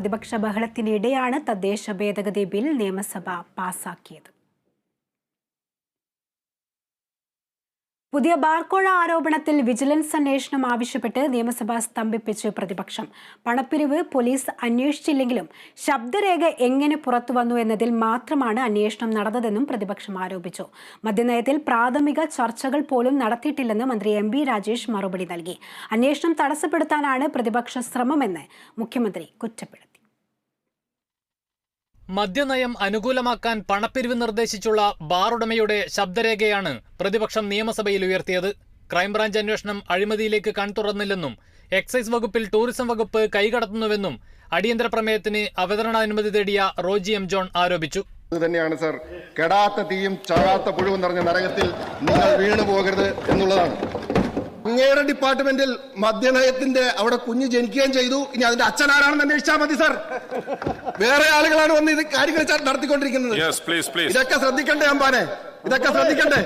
പ്രതിപക്ഷ ബഹളത്തിനിടെയാണ് തദ്ദേശ ഭേദഗതി ബിൽ നിയമസഭ പാസാക്കിയത്. പുതിയ ബാർക്കോഴ ആരോപണത്തിൽ വിജിലൻസ് അന്വേഷണം ആവശ്യപ്പെട്ട് നിയമസഭ സ്തംഭിപ്പിച്ച് പ്രതിപക്ഷം. പണപ്പിരിവ് പോലീസ് അന്വേഷിച്ചില്ലെങ്കിലും ശബ്ദരേഖ എങ്ങനെ പുറത്തുവന്നു എന്നതിൽ മാത്രമാണ് അന്വേഷണം നടന്നതെന്നും പ്രതിപക്ഷം ആരോപിച്ചു. മദ്യനയത്തിൽ പ്രാഥമിക ചർച്ചകൾ പോലും നടത്തിയിട്ടില്ലെന്ന് മന്ത്രി എം രാജേഷ് മറുപടി നൽകി. അന്വേഷണം തടസ്സപ്പെടുത്താനാണ് പ്രതിപക്ഷ ശ്രമമെന്ന് മുഖ്യമന്ത്രി കുറ്റപ്പെടുത്തി. മദ്യനയം അനുകൂലമാക്കാൻ പണപ്പിരിവ് നിർദ്ദേശിച്ചുള്ള ബാറുടമയുടെ ശബ്ദരേഖയാണ് പ്രതിപക്ഷം നിയമസഭയിൽ ഉയർത്തിയത്. ക്രൈംബ്രാഞ്ച് അന്വേഷണം അഴിമതിയിലേക്ക് കൺതുറന്നില്ലെന്നും എക്സൈസ് വകുപ്പിൽ ടൂറിസം വകുപ്പ് കൈകടത്തുന്നുവെന്നും അടിയന്തര പ്രമേയത്തിന് അവതരണാനുമതി തേടിയ റോജി എം ജോൺ ആരോപിച്ചു. തന്നെയാണ് സർ കെടാത്ത തീയും ചാകാത്ത പുഴുവും നിറഞ്ഞ നരകത്തിൽ നിങ്ങൾ വീണു പോകരുത് എന്നുള്ളതാണ്. അങ്ങയുടെ ഡിപ്പാർട്ട്മെന്റിൽ മദ്യനയത്തിന്റെ അവിടെ കുഞ്ഞ് ജനിക്കുകയും ചെയ്തു. ഇനി അതിന്റെ അച്ഛൻ ആരാണെന്ന് അന്വേഷിച്ചാൽ മതി സർ. വേറെ ആളുകളാണ് വന്ന് ഇത് കാര്യങ്ങൾ നടത്തിക്കൊണ്ടിരിക്കുന്നത്. ഇതൊക്കെ ശ്രദ്ധിക്കണ്ടേ അമ്പാനെ? ഇതൊക്കെ ശ്രദ്ധിക്കണ്ടേ?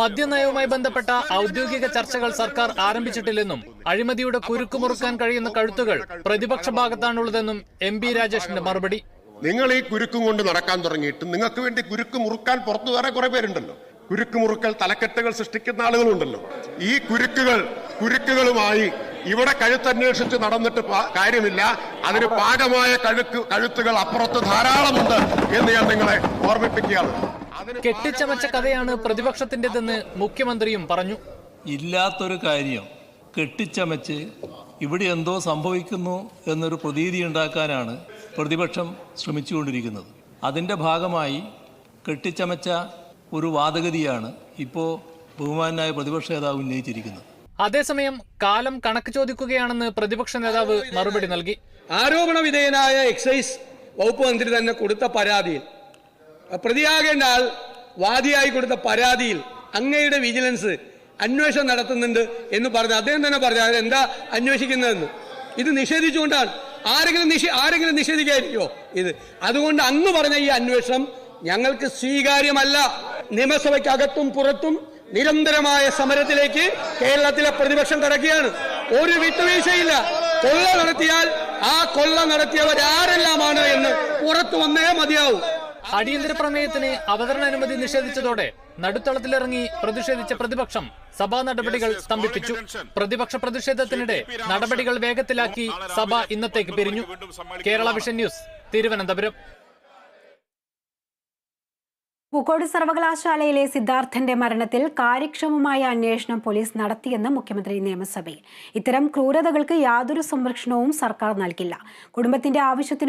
മദ്യനയവുമായി ബന്ധപ്പെട്ട ഔദ്യോഗിക ചർച്ചകൾ സർക്കാർ ആരംഭിച്ചിട്ടില്ലെന്നും അഴിമതിയുടെ കുരുക്കുമുറുക്കാൻ കഴിയുന്ന കഴുത്തുകൾ പ്രതിപക്ഷ ഭാഗത്താണുള്ളതെന്നും എം ബി രാജേഷിന്റെ മറുപടി. നിങ്ങൾ ഈ കുരുക്കും കൊണ്ട് നടക്കാൻ തുടങ്ങിയിട്ട് നിങ്ങൾക്ക് വേണ്ടി കുരുക്ക് മുറുക്കാൻ പുറത്തു വേറെ കുറെ പേരുണ്ടല്ലോ. കുരുക്ക് മുറുക്കൽ തലക്കെട്ടുകൾ സൃഷ്ടിക്കുന്ന ആളുകളുണ്ടല്ലോ. ഈ കുരുക്കുകൾ കുരുക്കുകളുമായി ഇവിടെ കഴുത്തന്വേഷിച്ച് നടന്നിട്ട് കാര്യമില്ല. അതിന് പാകമായ കഴുക്ക് കഴുത്തുകൾ അപ്പുറത്ത് ധാരാളമുണ്ട് എന്ന് ഞാൻ നിങ്ങളെ ഓർമ്മിപ്പിക്കുകയാണ്. കെട്ടിച്ചമച്ച കഥയാണ് പ്രതിപക്ഷത്തിന്റേതെന്ന് മുഖ്യമന്ത്രിയും പറഞ്ഞു. ഇല്ലാത്തൊരു കാര്യം കെട്ടിച്ചമച്ച് ഇവിടെ എന്തോ സംഭവിക്കുന്നു എന്നൊരു പ്രതീതി ഉണ്ടാക്കാനാണ് പ്രതിപക്ഷം ശ്രമിച്ചുകൊണ്ടിരിക്കുന്നത്. അതിന്റെ ഭാഗമായി കെട്ടിച്ചമച്ച ഒരു വാദഗതിയാണ് ഇപ്പോൾ ബഹുമാനായ പ്രതിപക്ഷ നേതാവ് ഉന്നയിച്ചിരിക്കുന്നത്. അതേസമയം കാലം കണക്ക് ചോദിക്കുകയാണെന്ന് പ്രതിപക്ഷ നേതാവ് മറുപടി നൽകി. ആരോപണ വിധേയനായ എക്സൈസ് വകുപ്പ് മന്ത്രി തന്നെ കൊടുത്ത പരാതിയിൽ പ്രതിയാകേണ്ട ആൾ വാദിയായി കൊടുത്ത പരാതിയിൽ അങ്ങയുടെ വിജിലൻസ് അന്വേഷണം നടത്തുന്നുണ്ട് എന്ന് പറഞ്ഞു അദ്ദേഹം തന്നെ പറഞ്ഞു അത് എന്താ അന്വേഷിക്കുന്നതെന്ന്? ഇത് നിഷേധിച്ചുകൊണ്ടാണ്. ആരെങ്കിലും നിഷേ ആരെങ്കിലും നിഷേധിക്കായിരിക്കോ ഇത് അതുകൊണ്ട് അങ്ങ് പറഞ്ഞ ഈ അന്വേഷണം ഞങ്ങൾക്ക് സ്വീകാര്യമല്ല. നിയമസഭയ്ക്കകത്തും പുറത്തും നിരന്തരമായ സമരത്തിലേക്ക് കേരളത്തിലെ പ്രതിപക്ഷം കടക്കുകയാണ്. ഒരു വിട്ടുവീഴ്ചയില്ല. കൊള്ള നടത്തിയാൽ ആ കൊള്ള നടത്തിയവരാരെല്ലാമാണ് എന്ന് പുറത്തു വന്നേ മതിയാവും. അടിയന്തര പ്രമേയത്തിന് അവതരണ അനുമതി നിഷേധിച്ചതോടെ നടുത്തളത്തിലിറങ്ങി പ്രതിഷേധിച്ച പ്രതിപക്ഷം സഭാ നടപടികൾ സ്തംഭിപ്പിച്ചു. പ്രതിപക്ഷ പ്രതിഷേധത്തിനിടെ നടപടികൾ വേഗത്തിലാക്കി സഭ ഇന്നത്തേക്ക് പിരിഞ്ഞു. Kerala vision news Thiruvananthapuram. Pookode സർവകലാശാലയിലെ സിദ്ധാർത്ഥന്റെ മരണത്തിൽ കാര്യക്ഷമമായ അന്വേഷണം പോലീസ് നടത്തിയെന്ന് മുഖ്യമന്ത്രി നിയമസഭയിൽ. ഇത്തരം ക്രൂരതകൾക്ക് യാതൊരു സംരക്ഷണവും സർക്കാർ നൽകില്ല. കുടുംബത്തിന്റെ ആവശ്യത്തിന്